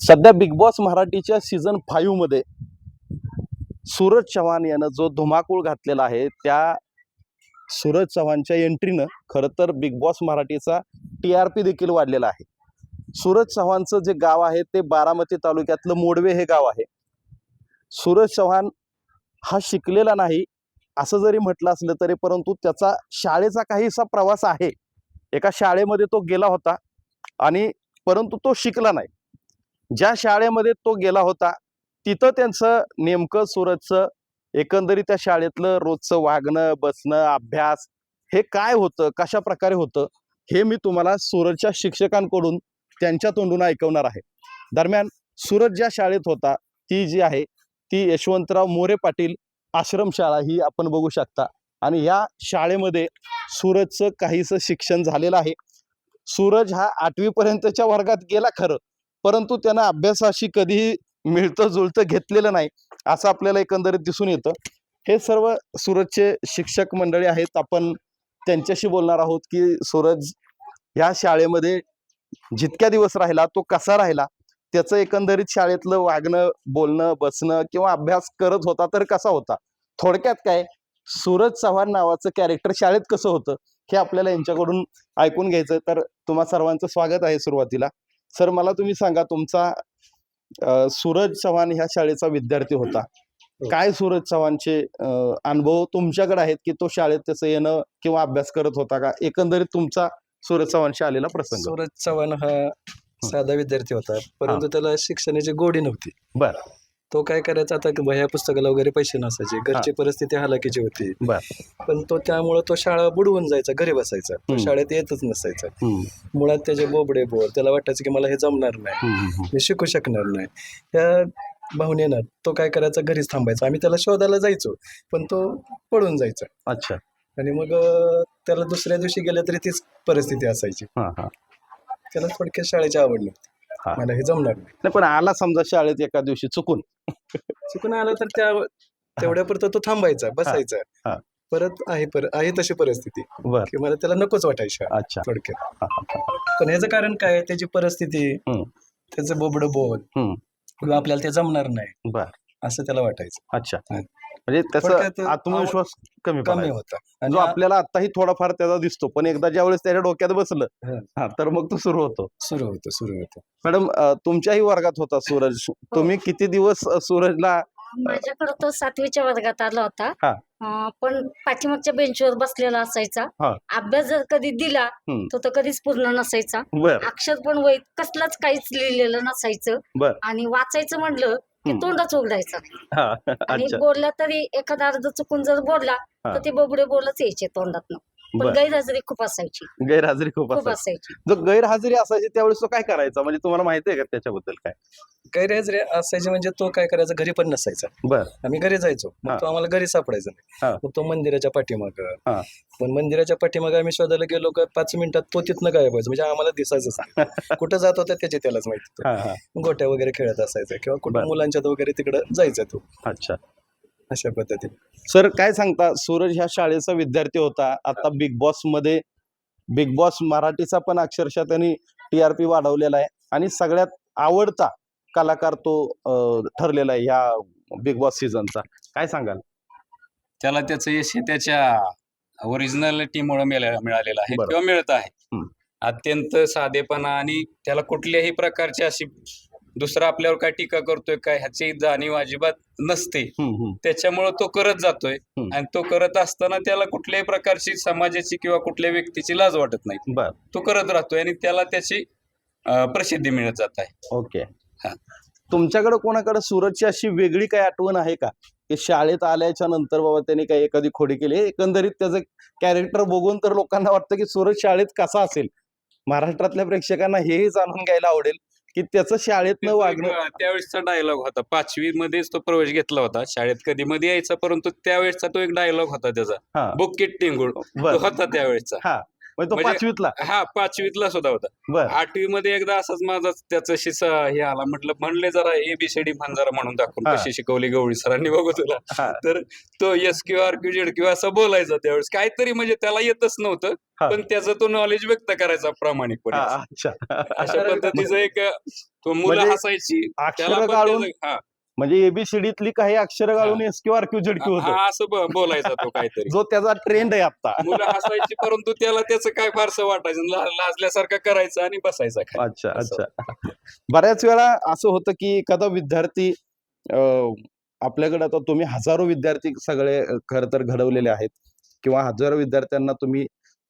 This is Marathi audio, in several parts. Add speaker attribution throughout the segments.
Speaker 1: सध्या बिग बॉस मराठीच्या सीझन फाईव्हमध्ये सूरज चव्हाण यानं जो धुमाकूळ घातलेला आहे त्या सूरज चव्हाणच्या एंट्रीनं खरं तर बिग बॉस मराठीचा टी आर पी देखील वाढलेला आहे. सूरज चव्हाणचं जे गाव आहे ते बारामती तालुक्यातलं मोडवे हे गाव आहे. सूरज चव्हाण हा शिकलेला नाही असं जरी म्हटलं असलं तरी परंतु त्याचा शाळेचा काहीसा प्रवास आहे. एका शाळेमध्ये तो गेला होता आणि परंतु तो शिकला नाही. ज्या शाळेमध्ये तो गेला होता तिथं त्यांचं नेमकं सूरजचं एकंदरीत त्या शाळेतलं रोजचं वागणं बसणं अभ्यास हे काय होतं कशा प्रकारे होतं हे मी तुम्हाला सूरजच्या शिक्षकांकडून त्यांच्या तोंडून ऐकवणार आहे. दरम्यान सूरज ज्या शाळेत होता ती जी आहे ती यशवंतराव मोरे पाटील आश्रमशाळा ही आपण बघू शकता. आणि या शाळेमध्ये सूरजचं काहीसं शिक्षण झालेलं आहे. सूरज हा आठवीपर्यंतच्या वर्गात गेला खरं परंतु त्यांना अभ्यासाशी कधीही मिळतं जुळतं घेतलेलं नाही असं आपल्याला एकंदरीत दिसून येतं. हे सर्व सूरजचे शिक्षक मंडळी आहेत. आपण त्यांच्याशी बोलणार आहोत की सूरज ह्या शाळेमध्ये जितक्या दिवस राहिला तो कसा राहिला? त्याचं एकंदरीत शाळेतलं वागणं बोलणं बसणं किंवा अभ्यास करत होता तर कसा होता? थोडक्यात काय? सूरज चव्हाण नावाचं कॅरेक्टर शाळेत कसं होतं? हे आपल्याला यांच्याकडून ऐकून घ्यायचं तर तुम्हा सर्वांचं स्वागत आहे सुरुवातीला. सर मला तुम्ही सांगा तुमचा सूरज चव्हाण ह्या शाळेचा विद्यार्थी होता. काय सूरज चव्हाणचे अनुभव तुमच्याकडे आहेत की तो शाळेत त्याचं येणं किंवा अभ्यास करत होता का? एकंदरीत तुमचा सूरज चव्हाणशी आलेला प्रसंग.
Speaker 2: सूरज चव्हाण हा साधा विद्यार्थी होता परंतु त्याला शिक्षणाची गोडी नव्हती.
Speaker 1: बर.
Speaker 2: तो काय करायचा आता वह्या पुस्तकाला वगैरे पैसे नसायचे. घरची परिस्थिती हालाकीची होती.
Speaker 1: बर.
Speaker 2: पण तो त्यामुळे तो शाळा बुडवून जायचा घरी बसायचा. तो. शाळेत येतच नसायचा. मुळात त्याचे बोबडे बोल त्याला वाटायचं की मला हे जमणार नाही. मी शिकू शकणार नाही. त्या भावनेनं तो काय करायचा घरीच थांबायचा. आम्ही त्याला शोधायला जायचो पण तो पळून जायचा.
Speaker 1: अच्छा.
Speaker 2: आणि मग त्याला दुसऱ्या दिवशी गेलं तरी तीच परिस्थिती असायची. त्याला थोडक्यात शाळेची आवड नव्हती.
Speaker 1: हा.
Speaker 2: मला हे जमणार नाही
Speaker 1: नाही पण आला समजा शाळेत एका दिवशी चुकून
Speaker 2: चुकून आलं तर त्या तेवढ्यापुरतं तो थांबायचा बसायचा
Speaker 1: हा.
Speaker 2: परत आहे पर आहे तशी परिस्थिती
Speaker 1: बर
Speaker 2: की मला त्याला नकोच वाटायची
Speaker 1: अच्छा
Speaker 2: थोडक्यात
Speaker 1: हा, हा, हा.
Speaker 2: पण ह्याचं कारण काय आहे? त्याची परिस्थिती
Speaker 1: हम्म.
Speaker 2: त्याचं बोबडं बोल
Speaker 1: हम्म.
Speaker 2: किंवा आपल्याला ते जमणार नाही
Speaker 1: बर
Speaker 2: असं त्याला वाटायचं
Speaker 1: अच्छा
Speaker 2: हा.
Speaker 1: म्हणजे
Speaker 2: थोडक्यात
Speaker 1: त्याचा आत्मविश्वास कमी
Speaker 2: कमी. होता
Speaker 1: जो
Speaker 2: आणि
Speaker 1: आपल्याला आताही थोडाफार त्याचा दिसतो पण एकदा ज्यावेळेस त्याच्या डोक्यात बसलं
Speaker 2: हा.
Speaker 1: हा तर मग तो सुरू होतो
Speaker 2: सुरू होतं सुरू होतं
Speaker 1: मॅडम अं, तुमच्याही वर्गात होता सूरज तुम्ही किती दिवस अं, सूरजला
Speaker 3: माझ्याकडे तो सातवीच्या वर्गात आला होता
Speaker 1: हा.
Speaker 3: अं, पण पाठीमागच्या बेंचवर बसलेला असायचा
Speaker 1: हा.
Speaker 3: अभ्यास जर कधी दिला
Speaker 1: हम्म.
Speaker 3: तो तर कधीच पूर्ण नसायचा
Speaker 1: बर
Speaker 3: अक्षर पण वैत कसलाच काहीच लिहिलेलं नसायचं
Speaker 1: बर.
Speaker 3: आणि वाचायचं म्हणलं की
Speaker 1: हम्म.
Speaker 3: तोंडच उघडायचं नाही.
Speaker 1: हा
Speaker 3: आणि
Speaker 1: अच्छा
Speaker 3: बोलला तरी एखादा अर्ध चुकून जर बोलला
Speaker 1: हा.
Speaker 3: तर ते बोबडे बोलच यायचे तोंडातनं पण
Speaker 1: बर.
Speaker 3: गैरहजेरी खूप असायची.
Speaker 1: गैरहजेरी खूप
Speaker 3: खूप
Speaker 1: असायची.
Speaker 3: असायची.
Speaker 1: जो गैरहजेरी असायची त्यावेळेस तो काय करायचा? म्हणजे तुम्हाला माहिती आहे का त्याच्याबद्दल काय?
Speaker 2: गैरहजेरी असायचे म्हणजे तो काय करायचा? घरी पण नसायचा.
Speaker 1: बर.
Speaker 2: आम्ही घरी जायचो.
Speaker 1: हा.
Speaker 2: मग तो आम्हाला घरी सापडायचा
Speaker 1: हा.
Speaker 2: नाही मग तो मंदिराच्या पाठीमाग.
Speaker 1: हा.
Speaker 2: पण मंदिराच्या पाठीमाग आम्ही शोधायला गेलो का पाच मिनिटात तो तिथनं गायब व्हायचा. म्हणजे आम्हाला दिसायचंच नाही कुठं जात होता त्याचे त्यालाच माहिती होतं.
Speaker 1: हा हा.
Speaker 2: गोट्या वगैरे खेळत असायचा किंवा कुठं
Speaker 1: बरं.
Speaker 2: मुलांच्यात वगैरे तिकडं जायचा तो.
Speaker 1: अच्छा.
Speaker 2: अशा पद्धतीने.
Speaker 1: सर काय सांगता? सूरज ह्या शाळेचा विद्यार्थी होता. आता बिग बॉसमध्ये बिग बॉस मराठीचा पण अक्षरशः त्यांनी टी आर पी वाढवलेला आहे. आणि सगळ्यात आवडता कलाकार तो ठरलेला आहे ह्या बिग बॉस सीझनचा. काय सांगाल?
Speaker 4: त्याला त्याचं यश हे त्याच्या ओरिजिनलिटीमुळे मिळालेलं आहे. किंवा मिळत आहे. अत्यंत साधेपणा आणि त्याला कुठल्याही प्रकारची अशी दुसरा आपल्यावर काय टीका करतोय काय ह्याची जाणीव अजिबात नसते. त्याच्यामुळं तो करत जातोय. आणि तो करत असताना त्याला कुठल्याही प्रकारची समाजाची किंवा कुठल्याही व्यक्तीची लाज वाटत नाही.
Speaker 1: बर.
Speaker 4: तो करत राहतोय आणि त्याला त्याची प्रसिद्धी मिळत जात आहे.
Speaker 1: ओके.
Speaker 4: हा.
Speaker 1: तुमच्याकडे कोणाकडे सूरजची अशी वेगळी काय आठवण आहे का? की शाळेत आल्याच्यानंतर बाबा त्यांनी काही एखादी खोडी केली? एकंदरीत त्याचं कॅरेक्टर बघून तर लोकांना वाटतं की सूरज शाळेत कसा असेल? महाराष्ट्रातल्या प्रेक्षकांना हेही जाणून घ्यायला आवडेल. की त्याचं शाळेतनं वागणं
Speaker 4: त्याचा एक, अं, त्यावेळेसचा डायलॉग होता. पाचवी मध्येच तो प्रवेश घेतला होता. शाळेत कधी मध्ये यायचा परंतु त्यावेळेसचा तो एक डायलॉग होता त्याचा.
Speaker 1: हा.
Speaker 4: बुक्कीट टिंगूळ
Speaker 1: बर.
Speaker 4: होता त्यावेळेसचा.
Speaker 1: हा. म्हणजे तो
Speaker 4: म्हणजे-
Speaker 1: पाचवीतला.
Speaker 4: हा पाचवीतला सुद्धा होता.
Speaker 1: बर.
Speaker 4: आठवी मध्ये एकदा असाच माझा त्याच्याशी स- हे आला म्हटलं म्हणले जरा एबीसीडी म्हण जरा म्हणून दाखवून
Speaker 1: हा.
Speaker 4: कशी शिकवली गवळी सरांनी बघू तुला.
Speaker 1: हा.
Speaker 4: तर तो S Q R Q Z Q असं बोलायचा त्यावेळेस. काहीतरी म्हणजे त्याला येतच नव्हतं
Speaker 1: हा.
Speaker 4: पण त्याचं तो नॉलेज व्यक्त करायचा प्रामाणिकपणे.
Speaker 1: हा, अच्छा.
Speaker 4: अशा पद्धतीचं एक तो मुलं
Speaker 1: म्हणजे
Speaker 4: हसायची त्याला
Speaker 1: अक्षर
Speaker 4: पण
Speaker 1: गाळून
Speaker 4: त्याचं- हा,
Speaker 1: म्हणजे एबीसीडीतली काही अक्षर गाळून S Q R Q Z Q होतं.
Speaker 4: हा, असं ब- बोलायचा तो काहीतरी.
Speaker 1: जो त्याचा ट्रेंड आहे आता
Speaker 4: मुलं हसायची परंतु त्याला त्याचं काय फारसं वाटायचं ला- लाजल्यासारखं करायचं आणि बसायचा खाली.
Speaker 1: अच्छा
Speaker 4: असं.
Speaker 1: अच्छा. बऱ्याच वेळा असं होतं की एखादा विद्यार्थी अं, आपल्याकडे आता तुम्ही हजारो विद्यार्थी सगळे अं, खरं तर घडवलेले आहेत. किंवा हजारो विद्यार्थ्यांना तुम्ही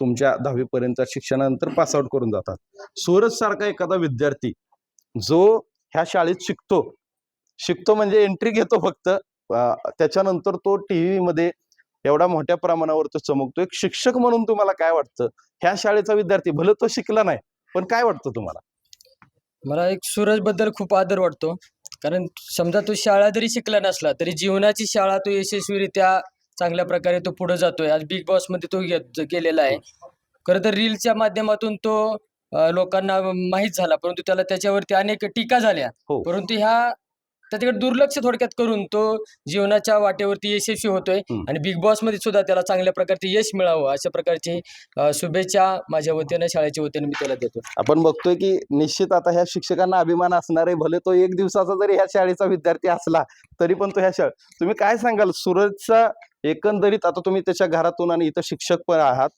Speaker 1: तुमच्या दहावीपर्यंत शिक्षणानंतर पासआउट करून जातात. सूरज सारखा एखादा विद्यार्थी जो ह्या शाळेत शिकतो शिकतो म्हणजे एंट्री घेतो फक्त. त्याच्यानंतर तो टीव्ही मध्ये एवढा मोठ्या प्रमाणावर तो चमकतो. एक शिक्षक म्हणून तुम्हाला काय वाटतं? ह्या शाळेचा विद्यार्थी भले तो शिकला नाही पण काय वाटतं तुम्हाला?
Speaker 5: मला एक सूरजबद्दल खूप आदर वाटतो. कारण समजा तो शाळा जरी शिकला नसला तरी जीवनाची शाळा तो यशस्वीरित्या चांगल्या प्रकारे तो पुढे जातोय. आज बिग बॉसमध्ये तो गेलेला आहे. खरं तर रीलच्या माध्यमातून तो लोकांना माहीत झाला परंतु त्याला त्याच्यावरती अनेक टीका झाल्या.
Speaker 1: हो.
Speaker 5: परंतु ह्या त्याच्याकडे दुर्लक्ष थोडक्यात करून तो जीवनाच्या वाटेवरती यशस्वी होतोय. आणि बिग बॉसमध्ये सुद्धा त्याला चांगल्या प्रकारचे यश मिळावं अशा प्रकारची शुभेच्छा माझ्या वतीनं शाळेच्या वतीनं मी त्याला देतो.
Speaker 1: आपण बघतोय की निश्चित आता ह्या शिक्षकांना अभिमान असणार आहे भले तो एक दिवसाचा जरी ह्या शाळेचा विद्यार्थी असला तरी पण तो ह्या शाळेत. तुम्ही काय सांगाल? सूरजचा एकंदरीत आता तुम्ही त्याच्या घरातून आणि इथं शिक्षक पण आहात.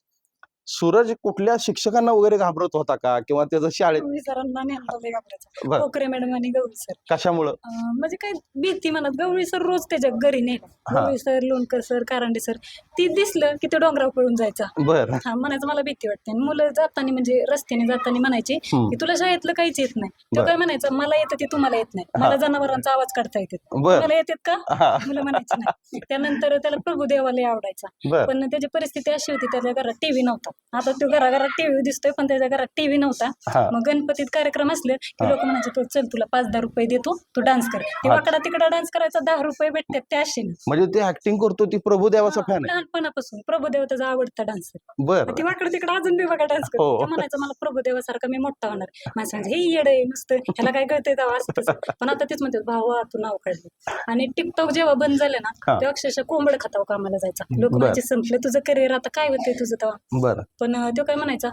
Speaker 1: सूरज कुठल्या शिक्षकांना वगैरे घाबरत होता का? किंवा त्याचं शाळेत
Speaker 6: गवळी सरांना नेमका लय घाबरायचा.
Speaker 1: बर.
Speaker 6: कोकरे मॅडम आणि गवळी सर.
Speaker 1: कशामुळं?
Speaker 6: अं, म्हणजे काय भीती म्हणत गवळी सर रोज त्याच्या घरी नेला
Speaker 1: हा.
Speaker 6: Gawli sir Lonkar sir Karande sir ती दिसलं की तो डोंगरावर पळून जायचा.
Speaker 1: बर.
Speaker 6: हा म्हणायचं मला भीती वाटते. आणि मुलं जाताना म्हणजे रस्त्याने जाताना म्हणायची
Speaker 1: हम्म.
Speaker 6: की तुला शाळेतलं काहीच येत नाही. तो
Speaker 1: बर.
Speaker 6: काय म्हणायचं मला येतं ते तुम्हाला येत नाही. मला जनावरांचा आवाज काढता येते.
Speaker 1: बर.
Speaker 6: मला येतात का?
Speaker 1: हा.
Speaker 6: मुलं म्हणायची नाही. त्यानंतर त्याला प्रभुदेवाला आवडायचा.
Speaker 1: बर.
Speaker 6: पण त्याची परिस्थिती अशी होती त्याच्या घरात टीव्ही नव्हता. आता तो घराघरात टीव्ही दिसतोय पण त्याच्या घरात टीव्ही नव्हता.
Speaker 1: हा.
Speaker 6: मग गणपतीत कार्यक्रम असले की
Speaker 1: हा.
Speaker 6: लोक म्हणायचे तो चल तुला पाच दहा रुपये देतो तू डान्स कर. ते
Speaker 1: हा.
Speaker 6: वाकडा तिकडा डान्स करायचा दहा रुपये भेटतात त्या आशेने
Speaker 1: म्हणजे ते ऍक्टिंग करतो ती प्रभुदेवाचा
Speaker 6: हा,
Speaker 1: फॅन आहे
Speaker 6: लहानपणापासून प्रभुदेव त्याचा आवडता डान्सर
Speaker 1: बर.
Speaker 6: ती वाकडा तिकडा अजून बी बघा डान्स
Speaker 1: हो.
Speaker 6: करतो म्हणायचं मला प्रभुदेवासारखा मी मोठा होणार. माणसं म्हणजे हे येड आहे नुसतं ह्याला काय कळतंय तेव्हा असं तसं. पण आता तेच म्हणतात भावा तू नाव काढलं. आणि टिकटॉक जेव्हा बंद झालं ना
Speaker 1: हा.
Speaker 6: तेव्हा अक्षरशः कोंबड खाताव कामाला जायचा. लोक
Speaker 1: बर.
Speaker 6: म्हणजे संपलं तुझं करिअर आता काय होतंय तुझं तेव्हा?
Speaker 1: बर.
Speaker 6: पण तो काय म्हणायचा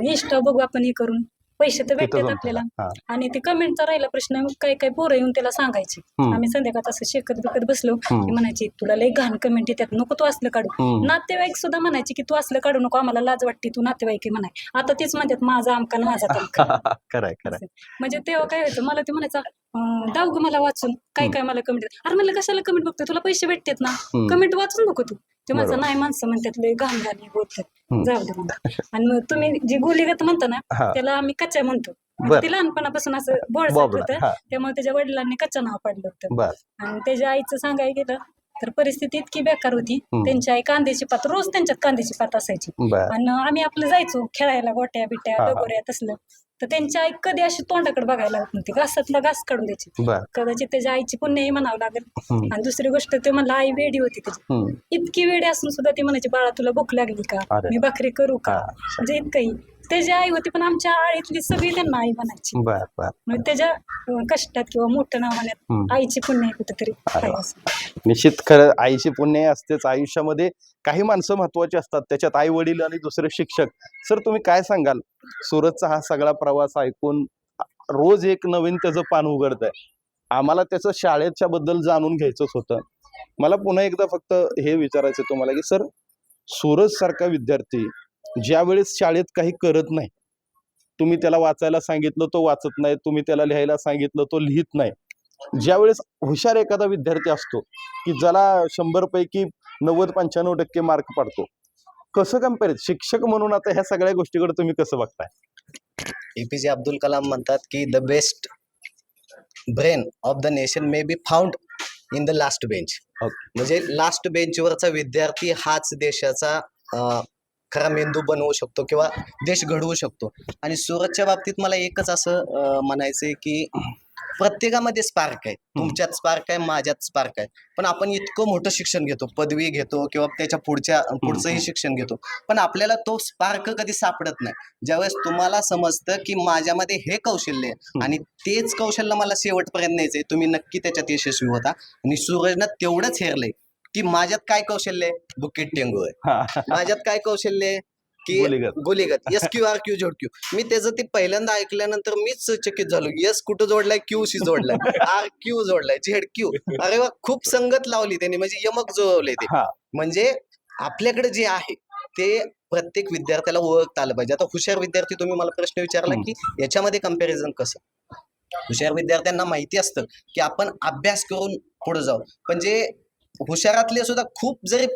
Speaker 6: इंस्टा बघू आपण हे करून. पैसे तर भेटतात आपल्याला. आणि ते कमेंटचा राहिला प्रश्न काही काही पोरं येऊन त्याला सांगायचे. आम्ही संध्याकाळ असं शेकत बिकत बसलो. म्हणायची तुला लय घाण कमेंट येतात नको तू असलं काढू. नातेवाईक सुद्धा म्हणायचे की तू असलं काढू नको आम्हाला लाज वाटते तू नातेवाईक आहे म्हणाय. आता तेच म्हणतात माझा आमका माझा म्हणजे तेव्हा काय व्हायचं मला ते म्हणायचं दाव ग मला वाचून. काय काय मला कमेंट अरे म्हणलं कशाला कमेंट बघतोय? तुला पैसे भेटतात ना. कमेंट वाचून नको तू. ते माझं. नाही माणसं म्हणतात लय घाण घाणी बोलतात. जाऊ दे. आणि मग तुम्ही जी गोलीगत म्हणता ना त्याला आम्ही कच्चा म्हणतो. ते लहानपणापासून असं
Speaker 1: बॉबडा
Speaker 6: होतं. त्यामुळे त्याच्या वडिलांनी कच्चा नाव पाडलं होतं. आणि त्याच्या आईचं सांगायला गेलं तर परिस्थिती इतकी बेकार होती. त्यांची आई कांद्याची पात रोज त्यांच्यात कांद्याची पात असायची. आणि आम्ही आपलं जायचो खेळायला गोट्या बिट्या. डगोऱ्या तसलं. तर त्यांची आई कधी अशी तोंडाकडे बघायला लागत नव्हती घासातला घास काढून द्यायची
Speaker 1: बर
Speaker 6: कदाचित त्याच्या आईची पुण्यही म्हणावं लागेल
Speaker 1: हम्म.
Speaker 6: आणि दुसरी गोष्ट ते म्हणलं आई वेडी होती त्याची
Speaker 1: हम्म.
Speaker 6: इतकी वेडी असून सुद्धा ती म्हणायची बाळा तुला भूक लागली का
Speaker 1: अरे.
Speaker 6: मी भाकरी करू का
Speaker 1: हा.
Speaker 6: म्हणजे इतकंही त्याची आई होती पण आमच्या आळीतली सगळी त्यांना आई म्हणायची.
Speaker 1: बर बर.
Speaker 6: त्याच्या कष्टात किंवा मोठं नाव. म्हणण्यात आईची पुण्य आहे कुठेतरी.
Speaker 1: अरे वा. निश्चित खरं आईची पुण्य असतेच. आयुष्यामध्ये काही माणसं महत्वाची असतात. त्याच्यात आई वडील आणि दुसरे शिक्षक. सर तुम्ही काय सांगाल? सुरतचा हा सगळा प्रवास ऐकून रोज एक नवीन त्याचं पान उघडत आहे आम्हाला त्याचं शाळेच्या बद्दल जाणून घ्यायचंच होतं. मला पुन्हा एकदा फक्त हे विचारायचं तुम्हाला की सर सूरज सारखा विद्यार्थी ज्या वेळेस शाळेत काही करत नाही तुम्ही त्याला वाचायला सांगितलं तो वाचत नाही. तुम्ही त्याला लिहायला सांगितलं तो लिहित नाही. ज्यावेळेस हुशार एखादा विद्यार्थी असतो की ज्याला शंभर पैकी नव्वद पंच्याण्णव टक्के मार्क पडतो कसं कंपेअर शिक्षक म्हणून आता ह्या सगळ्या गोष्टीकडे तुम्ही कसं बघताय?
Speaker 7: एपीजे अब्दुल कलाम म्हणतात की the best brain of the nation may be found in the last bench म्हणजे लास्ट बेंचवरचा विद्यार्थी हाच देशाचा खरा मेंदू बनवू शकतो किंवा देश घडवू शकतो. आणि सुरतच्या बाबतीत मला एकच असं म्हणायचं आहे की प्रत्येकामध्ये स्पार्क आहे. तुमच्यात स्पार्क आहे माझ्यात स्पार्क आहे. पण आपण इतकं मोठं शिक्षण घेतो पदवी घेतो किंवा त्याच्या पुढच्या पुढचंही शिक्षण घेतो. पण आपल्याला तो स्पार्क कधी सापडत नाही. ज्यावेळेस तुम्हाला समजतं की माझ्यामध्ये हे कौशल्य आहे आणि तेच कौशल्य मला शेवटपर्यंत न्यायचंय तुम्ही नक्की त्याच्यात यशस्वी होता. आणि सूरजनं तेवढंच हेरलंय. की माझ्यात काय कौशल्य आहे? बुकेट टेंगू आहे. माझ्यात काय कौशल्य आहे? की
Speaker 1: गोलीगत.
Speaker 7: एस क्यू आर क्यू जोड क्यू मी त्याचं ते पहिल्यांदा ऐकल्यानंतर मीच चकित झालो. एस कुठं जोडलाय? क्यू शी जोडलाय. R Q जोडलाय. Z Q. अरे वा खूप संगत लावली त्यांनी. म्हणजे यमक जुळवले ते. म्हणजे आपल्याकडे जे आहे ते प्रत्येक विद्यार्थ्याला ओळखता आलं पाहिजे. आता हुशार विद्यार्थी तुम्ही मला प्रश्न विचारला. की याच्यामध्ये कंपॅरिझन कसं? हुशार विद्यार्थ्यांना माहिती असतं की आपण अभ्यास करून पुढे जाऊ. पण जे हुशारातले सुद्धा खूप जरी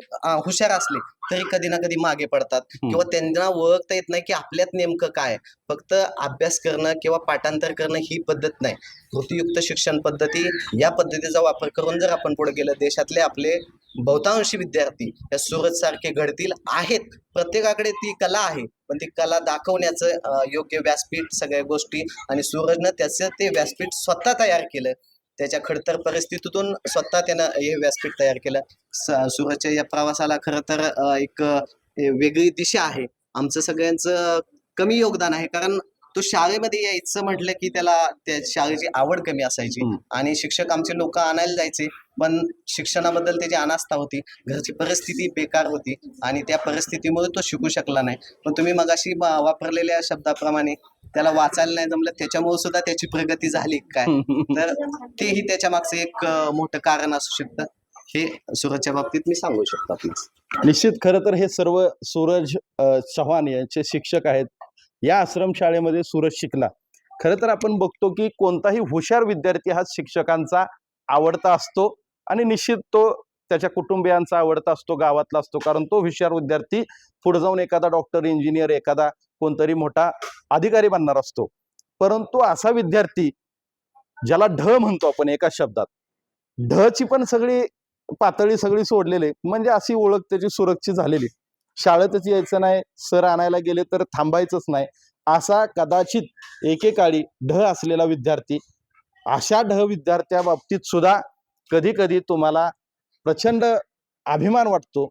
Speaker 7: हुशार असले तरी कधी ना कधी मागे पडतात. किंवा त्यांना ओळखता येत नाही की आपल्यात नेमकं काय. फक्त अभ्यास करणं किंवा पाठांतर करणं ही पद्धत नाही. कृतीयुक्त शिक्षण पद्धती या पद्धतीचा वापर करून जर आपण पुढे गेलं देशातले आपले बहुतांशी विद्यार्थी या सूरज सारखे घडतील आहेत. प्रत्येकाकडे ती कला आहे. पण ती कला दाखवण्याचं योग्य व्यासपीठ सगळ्या गोष्टी आणि सूरजनं त्याचं ते व्यासपीठ स्वतः तयार केलं त्याच्या खडतर परिस्थितीतून स्वतः त्यानं हे व्यासपीठ तयार केलं. स- सूरजच्या या प्रवासाला खरं तर एक वेगळी दिशा आहे. आमचं सगळ्यांचं कमी योगदान आहे. कारण तो शाळेमध्ये यायचं म्हटलं की त्याला त्या शाळेची आवड कमी असायची. आणि शिक्षक आमचे लोक आणायला जायचे. पण शिक्षणाबद्दल त्याची अनास्था होती. घरची परिस्थिती बेकार होती आणि त्या परिस्थितीमुळे तो शिकू शकला नाही. पण तुम्ही मगाशी वापरलेल्या शब्दाप्रमाणे त्याला वाचायला नाही जमलं त्याच्यामुळे सुद्धा त्याची प्रगती झाली काय? तर तेही त्याच्या मागचं एक मोठं कारण असू शकतं. हे सूरजच्या बाबतीत मी सांगू शकतो आपल्यास
Speaker 1: निश्चित खरं तर हे सर्व सूरज चव्हाण यांचे शिक्षक आहेत. या आश्रमशाळेमध्ये सूरज शिकला. खरं तर आपण बघतो की कोणताही हुशार विद्यार्थी हा शिक्षकांचा आवडता असतो आणि निश्चित तो त्याच्या कुटुंबियांचा आवडता असतो गावातला असतो. कारण तो हुशार विद्यार्थी पुढे जाऊन एखादा डॉक्टर इंजिनियर एखादा कोणतरी मोठा अधिकारी बनणार असतो. परंतु असा विद्यार्थी ज्याला ढ म्हणतो आपण एका शब्दात ढची पण सगळी पातळी सगळी सोडलेली म्हणजे अशी ओळख त्याची सुरक्षित झालेली शाळेतच यायचं नाही सर आणायला गेले तर थांबायचंच नाही. असा कदाचित एकेकाळी ढ असलेला विद्यार्थी अशा ढ विद्यार्थ्या बाबतीत सुद्धा कधी कधी तुम्हाला प्रचंड अभिमान वाटतो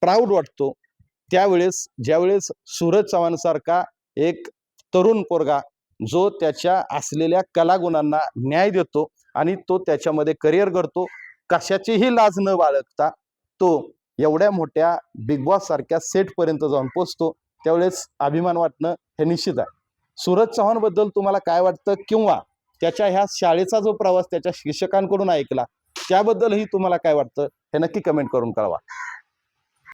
Speaker 1: प्राऊड वाटतो. त्यावेळेस ज्यावेळेस सूरज चव्हाणसारखा एक तरुण पोरगा जो त्याच्या असलेल्या कलागुणांना न्याय देतो आणि तो त्याच्यामध्ये करिअर करतो कशाचीही लाज न बाळगता तो एवढ्या मोठ्या बिग बॉस सारख्या सेट पर्यंत जाऊन पोचतो. त्यावेळेस अभिमान वाटणं हे निश्चित आहे. सूरज चव्हाणबद्दल तुम्हाला काय वाटतं? किंवा त्याच्या ह्या शाळेचा जो प्रवास त्याच्या शिक्षकांकडून ऐकला त्याबद्दलही तुम्हाला काय वाटतं? हे नक्की कमेंट करून कळवा.